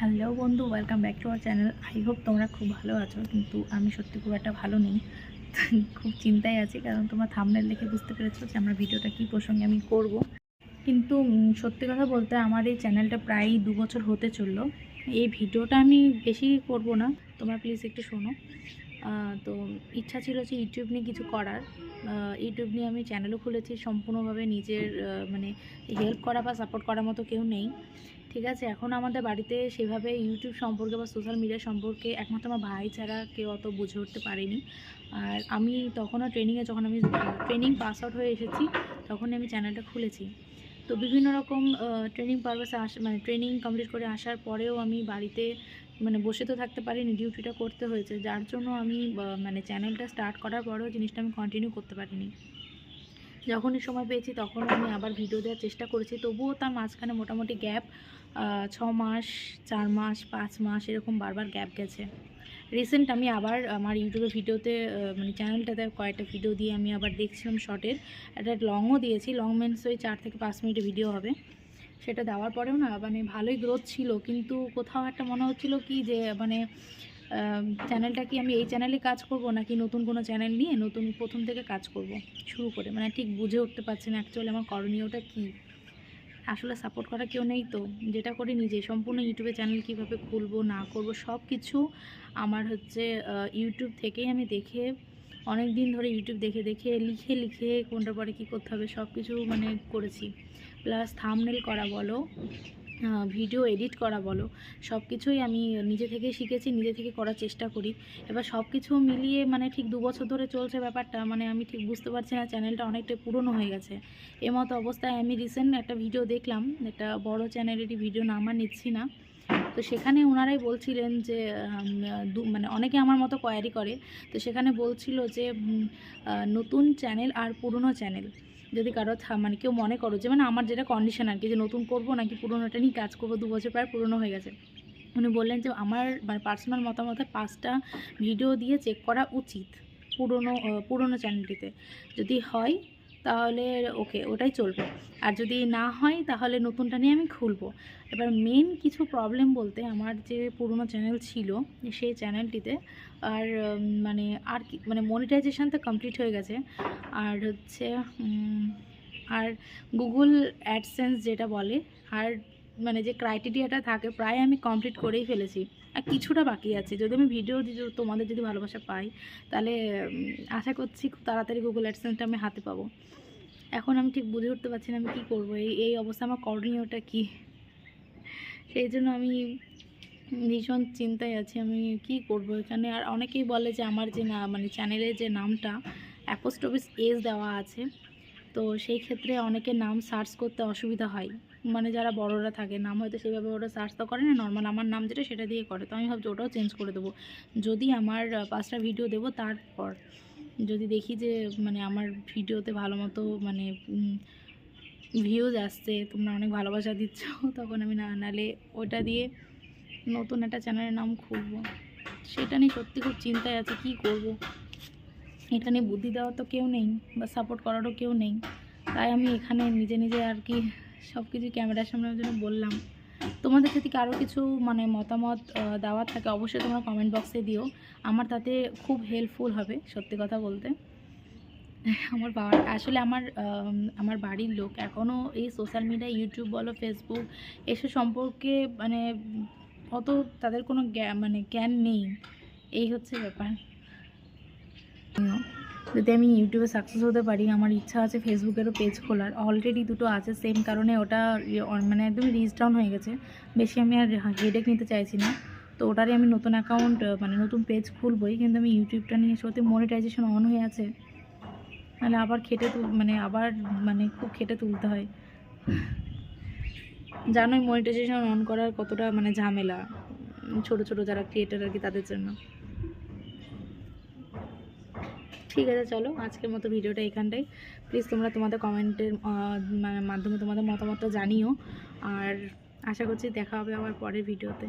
Hello বন্ধু welcome back to our channel I hope তোমরা খুব ভালো আছো, কিন্তু আমি সত্যি খুব একটা ভালো নেই। খুব চিন্তায় আছি, কারণ তোমরা থামনেল দেখে বুঝতে পেরেছ যে আমরা ভিডিওটা কী প্রসঙ্গে আমি করব। কিন্তু সত্যি কথা বলতে আমার এই চ্যানেলটা প্রায় দু বছর হতে চলল। এই ভিডিওটা আমি বেশি করব না। তোমরা প্লিজ একটু শোনো। তো ইচ্ছা ছিল যে ইউটিউব নিয়ে কিছু করার। ইউটিউব নিয়ে আমি চ্যানেলও খুলেছি, সম্পূর্ণভাবে নিজের মানে হেল্প করা বা সাপোর্ট করার মতো কেউ নেই। ঠিক আছে, এখন আমাদের বাড়িতে সেভাবে ইউটিউব সম্পর্কে বা সোশ্যাল মিডিয়া সম্পর্কে একমাত্র আমার ভাই ছাড়া কেউ অত বুঝে উঠতে পারেনি। আর আমি তখনও ট্রেনিংয়ে যখন আমি ট্রেনিং পাস আউট হয়ে এসেছি তখন আমি চ্যানেলটা খুলেছি। তো বিভিন্ন রকম ট্রেনিং পারপাসে আস মানে ট্রেনিং কমপ্লিট করে আসার পরেও আমি বাড়িতে মানে বসে তো থাকতে পারিনি ডিউটিটা করতে হয়েছে। যার জন্য আমি মানে চ্যানেলটা স্টার্ট করার পরেও জিনিসটা আমি কন্টিনিউ করতে পারিনি। যখনই সময় পেয়েছি তখন আমি আবার ভিডিও দেওয়ার চেষ্টা করেছি। তবুও তার মাঝখানে মোটামুটি গ্যাপ ছ মাস, চার মাস, পাঁচ মাস এরকম বারবার গ্যাপ গেছে। রিসেন্ট আমি আবার আমার ইউটিউবে ভিডিওতে মানে চ্যানেলটাতে কয়েকটা ভিডিও দিয়ে আমি আবার দেখছিলাম শর্টের একটা লংও দিয়েছি লং মেন্স ওই চার থেকে পাঁচ মিনিটের ভিডিও হবে। সেটা দেওয়ার পরেও না মানে ভালোই গ্রোথ ছিল, কিন্তু কোথাও একটা মনে হচ্ছিল কি যে মানে চ্যানেলটা কি আমি এই চ্যানেলে কাজ করব, নাকি নতুন কোনো চ্যানেল নিয়ে নতুন প্রথম থেকে কাজ করব, শুরু করে। মানে ঠিক বুঝে উঠতে পারছি না অ্যাকচুয়ালি আমার করণীয়টা কী। আসলে সাপোর্ট করা কেউ নেই তো। যেটা করি নিজে সম্পূর্ণ ইউটিউবে চ্যানেল কীভাবে খুলবো, না করব সব কিছু আমার হচ্ছে ইউটিউব থেকেই আমি দেখে অনেক দিন ধরে ইউটিউব দেখে দেখে, লিখে লিখে কোনটা পরে কী করতে হবে সব কিছু মানে করেছি। প্লাস থামনেল করা বলো ভিডিও এডিট করা বলো সব কিছুই আমি নিজে থেকেই শিখেছি, নিজে থেকে করার চেষ্টা করি। এবার সব কিছু মিলিয়ে মানে ঠিক দু বছর ধরে চলছে ব্যাপারটা মানে আমি ঠিক বুঝতে পারছি না, চ্যানেলটা অনেকটা পুরনো হয়ে গেছে। এমতো অবস্থায় আমি রিসেন্ট একটা ভিডিও দেখলাম, একটা বড় চ্যানেলেরই ভিডিও নাম নিচ্ছি না। তো সেখানে ওনারাই বলছিলেন যে মানে অনেকে আমার মতো কোয়ারি করে। তো সেখানে বলছিল যে নতুন চ্যানেল আর পুরনো চ্যানেল। যদি কারও মানে কেউ মনে করো যে মানে আমার যেটা কন্ডিশন আর কি, যে নতুন করব নাকি পুরোনোটা নিয়ে কাজ করব, দু বছর প্রায় পুরনো হয়ে গেছে। উনি বললেন যে, আমার মানে পার্সোনাল মতামতে পাঁচটা ভিডিও দিয়ে চেক করা উচিত, পুরনো পুরনো চ্যানেলটিতে যদি হয় তাহলে ওকে, ওটাই চলবে। আর যদি না হয়, তাহলে নতুনটা নিয়ে আমি খুলব। এবার মেন কিছু প্রবলেম বলতে আমার যে পুরনো চ্যানেল ছিল, সেই চ্যানেলটিতে আর মানে আর কি মানে মনিটাইজেশান তো কমপ্লিট হয়ে গেছে। আর হচ্ছে আর গুগল অ্যাডসেন্স যেটা বলে, আর মানে যে ক্রাইটেরিয়াটা থাকে, প্রায় আমি কমপ্লিট করেই ফেলেছি। আর কিছুটা বাকি আছে। যদি আমি ভিডিও যদি তোমাদের যদি ভালোবাসা পাই, তাহলে আশা করছি খুব তাড়াতাড়ি গুগল অ্যাডসেন্সটা আমি হাতে পাবো। এখন আমি ঠিক বুঝে উঠতে পারছি না আমি কী করব। এই এই অবস্থা আমার করণীয়টা কী? সেই জন্য আমি ভীষণ চিন্তায় আছি আমি কি করব এখানে। আর অনেকেই বলে যে আমার যে না মানে চ্যানেলের যে নামটা অ্যাপোস্ট অফিস এজ দেওয়া আছে। তো সেই ক্ষেত্রে অনেকের নাম সার্চ করতে অসুবিধা হয়। মানে যারা বড়রা থাকে, নাম হয়তো সেইভাবে ওরা সার্চ তো করে না নর্মাল আমার নাম যেটা সেটা দিয়ে করে। তো আমি ভাবছি ওটাও চেঞ্জ করে দেবো। যদি আমার পাঁচটা ভিডিও দেবো তারপর। যদি দেখি যে মানে আমার ভিডিওতে ভালো মতো মানে ভিউজ আসছে, তোমরা অনেক ভালোবাসা দিচ্ছ, তখন আমি না, নালে ওটা দিয়ে নতুন একটা চ্যানেলের নাম খুলবো। সেটা নিয়ে সত্যি খুব চিন্তায় আছে, কি করব? এটা নিয়ে বুদ্ধি দেওয়ার তো কেউ নেই, বা সাপোর্ট করারও কেউ নেই। তাই আমি এখানে নিজে নিজে আর কি সব কিছু ক্যামেরার সামনে জন্য বললাম। তোমাদের যদি কারও কিছু মানে মতামত দেওয়ার থাকে অবশ্যই তোমরা কমেন্ট বক্সে দিও। আমার তাতে খুব হেল্পফুল হবে সত্যি কথা বলতে। আমার বাবা, আসলে আমার আমার বাড়ির লোক এখনও এই সোশ্যাল মিডিয়া ইউটিউব বলো ফেসবুক এসব সম্পর্কে মানে অত তাদের কোনো মানে জ্ঞান নেই। এই হচ্ছে ব্যাপার। যদি আমি ইউটিউবে সাকসেস হতে পারি, আমার ইচ্ছা আছে ফেসবুকেরও পেজ খোলার। অলরেডি দুটো আছে সেম কারণে ওটা মানে একদম রিচ ডাউন হয়ে গেছে। বেশি আমি আর হেডেক নিতে চাইছি না। তো ওটারই আমি নতুন অ্যাকাউন্ট মানে নতুন পেজ খুলবই, কিন্তু আমি ইউটিউবটা নিয়ে সত্যি মনিটাইজেশন অন হয়ে আছে। তাহলে আবার খেটে তুল মানে আবার মানে খুব খেটে তুলতে হয়। জানোই মনিটাইজেশন অন করার কতটা মানে ঝামেলা। ছোট ছোট যারা ক্রিয়েটার আর কি তাদের জন্য। ঠিক আছে, চলো আজকের মতো ভিডিওটা এখানটাই। প্লিজ তোমরা তোমাদের কমেন্টের মাধ্যমে তোমাদের মতামতটা জানিও। আর আশা করছি দেখা হবে আবার পরের ভিডিওতে।